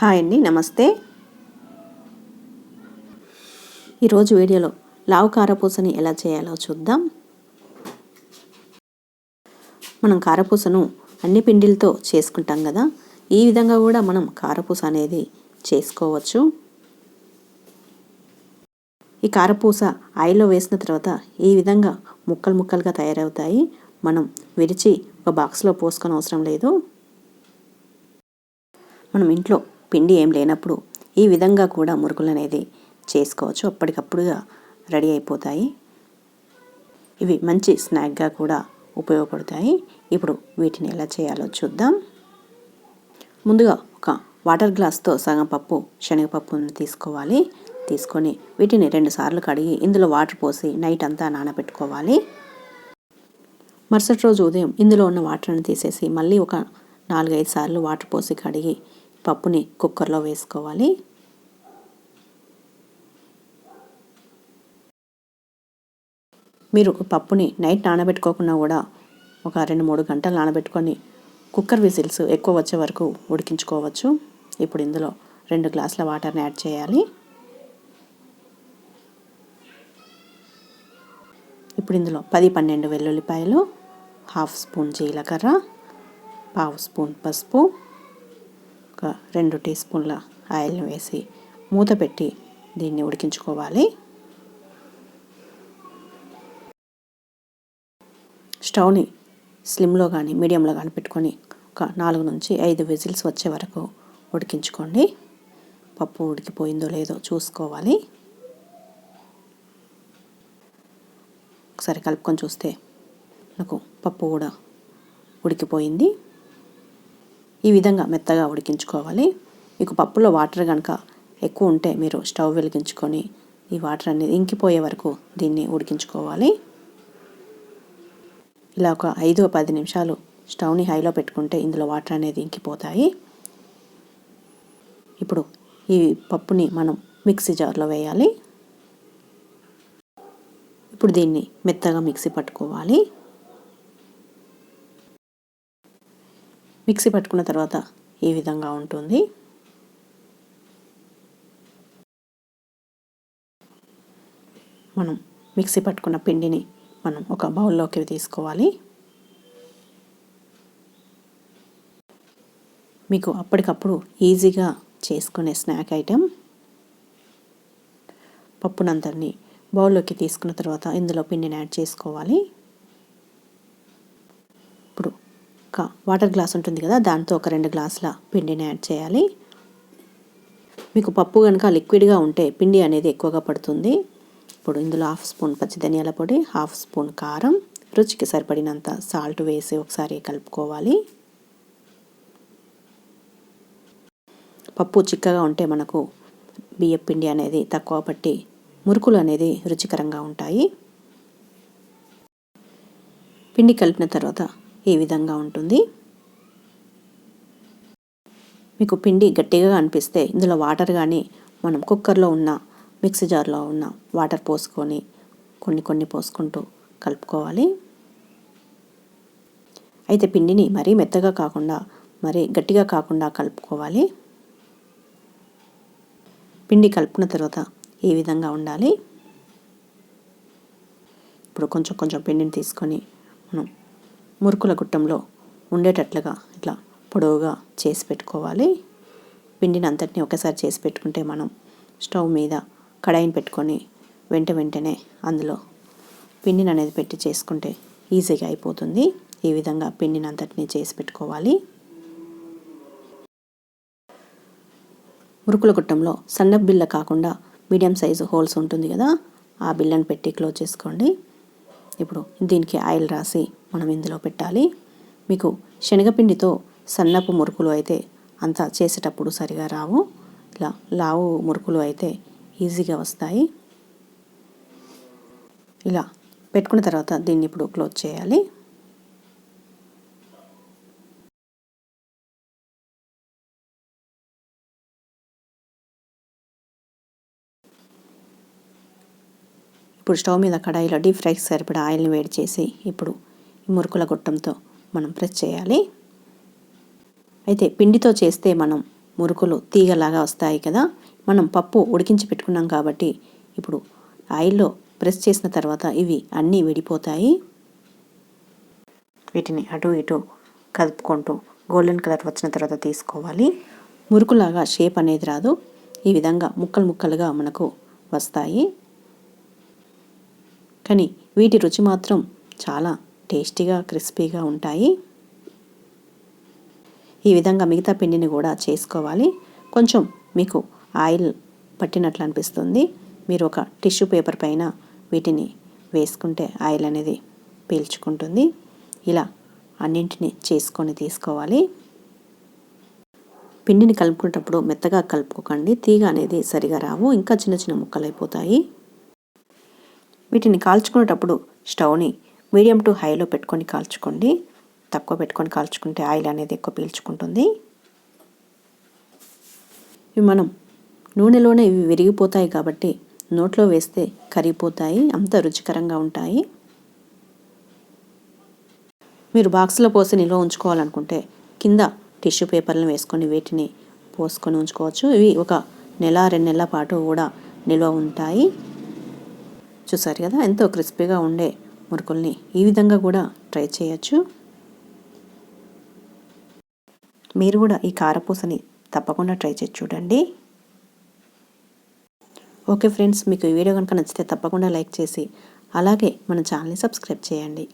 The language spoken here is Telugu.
హాయ్ అండి నమస్తే. ఈరోజు వీడియోలో లావు కారపూసని ఎలా చేయాలో చూద్దాం. మనం కారపూసను అన్ని పిండిలతో చేసుకుంటాం కదా ఈ విధంగా కూడా మనం కారపూస అనేది చేసుకోవచ్చు. ఈ కారపూస ఆయిల్లో వేసిన తర్వాత ఈ విధంగా ముక్కలు ముక్కలుగా తయారవుతాయి. మనం విరిచి ఒక బాక్స్లో పోసుకొని అవసరం లేదు. మనం ఇంట్లో పిండి ఏం లేనప్పుడు ఈ విధంగా కూడా మురుకులు అనేది చేసుకోవచ్చు. అప్పటికప్పుడుగా రెడీ అయిపోతాయి. ఇవి మంచి స్నాక్గా కూడా ఉపయోగపడతాయి. ఇప్పుడు వీటిని ఎలా చేయాలో చూద్దాం. ముందుగా ఒక వాటర్ గ్లాస్తో సగం పప్పు శనగపప్పును తీసుకోవాలి. తీసుకొని వీటిని రెండు సార్లు కడిగి ఇందులో వాటర్ పోసి నైట్ అంతా నానబెట్టుకోవాలి. మరుసటి రోజు ఉదయం ఇందులో ఉన్న వాటర్ని తీసేసి మళ్ళీ ఒక నాలుగైదు సార్లు వాటర్ పోసి కడిగి పప్పుని కుక్కర్లో వేసుకోవాలి. మీరు పప్పుని నైట్ నానబెట్టుకోకుండా కూడా ఒక రెండు మూడు గంటలు నానబెట్టుకొని కుక్కర్ విజిల్స్ ఎక్కువ వచ్చే వరకు ఉడికించుకోవచ్చు. ఇప్పుడు ఇందులో రెండు గ్లాసుల వాటర్ని యాడ్ చేయాలి. ఇప్పుడు ఇందులో పది పన్నెండు వెల్లుల్లిపాయలు హాఫ్ స్పూన్ జీలకర్ర పావు స్పూన్ పసుపు ఒక రెండు టీ స్పూన్ల ఆయిల్ని వేసి మూత పెట్టి దీన్ని ఉడికించుకోవాలి. స్టవ్ని స్లిమ్లో కానీ మీడియంలో కానీ పెట్టుకొని ఒక నాలుగు నుంచి ఐదు విజిల్స్ వచ్చే వరకు ఉడికించుకోండి. పప్పు ఉడికిపోయిందో లేదో చూసుకోవాలి. ఒకసారి కలుపుకొని చూస్తే నాకు పప్పు కూడా ఉడికిపోయింది. ఈ విధంగా మెత్తగా ఉడికించుకోవాలి. మీకు పప్పులో వాటర్ కనుక ఎక్కువ ఉంటే మీరు స్టవ్ వెలిగించుకొని ఈ వాటర్ అనేది ఇంకిపోయే వరకు దీన్ని ఉడికించుకోవాలి. ఇలా ఒక ఐదు పది నిమిషాలు స్టవ్ని హైలో పెట్టుకుంటే ఇందులో వాటర్ అనేది ఇంకిపోతాయి. ఇప్పుడు ఈ పప్పుని మనం మిక్సీ జార్లో వేయాలి. ఇప్పుడు దీన్ని మెత్తగా మిక్సీ పట్టుకోవాలి. మిక్సీ పట్టుకున్న తర్వాత ఈ విధంగా ఉంటుంది. మనం మిక్సీ పట్టుకున్న పిండిని మనం ఒక బౌల్లోకి తీసుకోవాలి. మీకు అప్పటికప్పుడు ఈజీగా చేసుకునే స్నాక్ ఐటెం. పప్పునంతరిని బౌల్లోకి తీసుకున్న తర్వాత ఇందులో పిండిని యాడ్ చేసుకోవాలి. ఒక వాటర్ గ్లాస్ ఉంటుంది కదా దాంతో ఒక రెండు గ్లాసుల పిండిని యాడ్ చేయాలి. మీకు పప్పు కనుక లిక్విడ్గా ఉంటే పిండి అనేది ఎక్కువగా పడుతుంది. ఇప్పుడు ఇందులో హాఫ్ స్పూన్ పచ్చి ధనియాల పొడి హాఫ్ స్పూన్ కారం రుచికి సరిపడినంత సాల్ట్ వేసి ఒకసారి కలుపుకోవాలి. పప్పు చిక్కగా ఉంటే మనకు బియ్యం పిండి అనేది తక్కువ పట్టి మురుకులు అనేది రుచికరంగా ఉంటాయి. పిండి కలిపిన తర్వాత ఈ విధంగా ఉంటుంది. మీకు పిండి గట్టిగా అనిపిస్తే ఇందులో వాటర్ కానీ మనం కుక్కర్లో ఉన్న మిక్సీ జార్లో ఉన్న వాటర్ పోసుకొని కొన్ని కొన్ని పోసుకుంటూ కలుపుకోవాలి. అయితే పిండిని మరీ మెత్తగా కాకుండా మరీ గట్టిగా కాకుండా కలుపుకోవాలి. పిండి కలుపుకున్న తర్వాత ఈ విధంగా ఉండాలి. ఇప్పుడు కొంచెం కొంచెం పిండిని తీసుకొని మనం మురుకుల గుట్టంలో ఉండేటట్లుగా ఇట్లా పొడవుగా చేసి పెట్టుకోవాలి. పిండిని అంతటిని ఒకసారి చేసి పెట్టుకుంటే మనం స్టవ్ మీద కడాయిని పెట్టుకొని వెంట వెంటనే అందులో పిండిని అనేది పెట్టి చేసుకుంటే ఈజీగా అయిపోతుంది. ఈ విధంగా పిండిని అంతటిని చేసి పెట్టుకోవాలి. మురుకుల గుట్టంలో సన్న బిల్ల కాకుండా మీడియం సైజు హోల్స్ ఉంటుంది కదా ఆ బిల్లని పెట్టి క్లోజ్ చేసుకోండి. ఇప్పుడు దీనికి ఆయిల్ రాసి మనం ఇందులో పెట్టాలి. మీకు శనగపిండితో సన్నపు మురుకులు అయితే అంతా చేసేటప్పుడు సరిగా రావు. ఇలా లావు మురుకులు అయితే ఈజీగా వస్తాయి. ఇలా పెట్టుకున్న తర్వాత దీన్ని ఇప్పుడు క్లోజ్ చేయాలి. ఇప్పుడు స్టవ్ మీద కడాయిలో డీప్ ఫ్రైకి సరిపడా ఆయిల్ని వేడి చేసి ఇప్పుడు ఈ మురుకుల గొట్టంతో మనం ప్రెస్ చేయాలి. అయితే పిండితో చేస్తే మనం మురుకులు తీగలాగా వస్తాయి కదా మనం పప్పు ఉడికించి పెట్టుకున్నాం కాబట్టి ఇప్పుడు ఆయిల్లో ప్రెస్ చేసిన తర్వాత ఇవి అన్నీ విడిపోతాయి. వీటిని అటు ఇటు కలుపుకుంటూ గోల్డెన్ కలర్ వచ్చిన తర్వాత తీసుకోవాలి. మురుకులాగా షేప్ అనేది రాదు. ఈ విధంగా ముక్కలు ముక్కలుగా మనకు వస్తాయి. కానీ వీటి రుచి మాత్రం చాలా టేస్టీగా క్రిస్పీగా ఉంటాయి. ఈ విధంగా మిగతా పిండిని కూడా చేసుకోవాలి. కొంచెం మీకు ఆయిల్ పట్టినట్లు అనిపిస్తుంది. మీరు ఒక టిష్యూ పేపర్ పైన వీటిని వేసుకుంటే ఆయిల్ అనేది పీల్చుకుంటుంది. ఇలా అన్నింటిని చేసుకొని తీసుకోవాలి. పిండిని కలుపుకునేటప్పుడు మెత్తగా కలుపుకోకండి. తీగ అనేది సరిగా రావు. ఇంకా చిన్న చిన్న ముక్కలు అయిపోతాయి వీటిని కాల్చుకునేటప్పుడు స్టవ్ని మీడియం టు హైలో పెట్టుకొని కాల్చుకోండి. తక్కువ పెట్టుకొని కాల్చుకుంటే ఆయిల్ అనేది ఎక్కువ పీల్చుకుంటుంది. ఇవి మనం నూనెలోనే ఇవి విరిగిపోతాయి కాబట్టి నోట్లో వేస్తే కరిగిపోతాయి. అంత రుచికరంగా ఉంటాయి. మీరు బాక్స్లో పోసి నిల్వ ఉంచుకోవాలనుకుంటే కింద టిష్యూ పేపర్లను వేసుకొని వీటిని పోసుకొని ఉంచుకోవచ్చు. ఇవి ఒక నెల రెండు నెలల పాటు కూడా నిల్వ ఉంటాయి. చూసారు కదా? ఎంతో క్రిస్పీగా ఉండే మురుకుల్ని ఈ విధంగా కూడా ట్రై చేయొచ్చు. మీరు కూడా ఈ కారపూసని తప్పకుండా ట్రై చేసి చూడండి. ఓకే ఫ్రెండ్స్ మీకు ఈ వీడియో కనుక నచ్చితే తప్పకుండా లైక్ చేసి అలాగే మన ఛానల్ని సబ్స్క్రైబ్ చేయండి.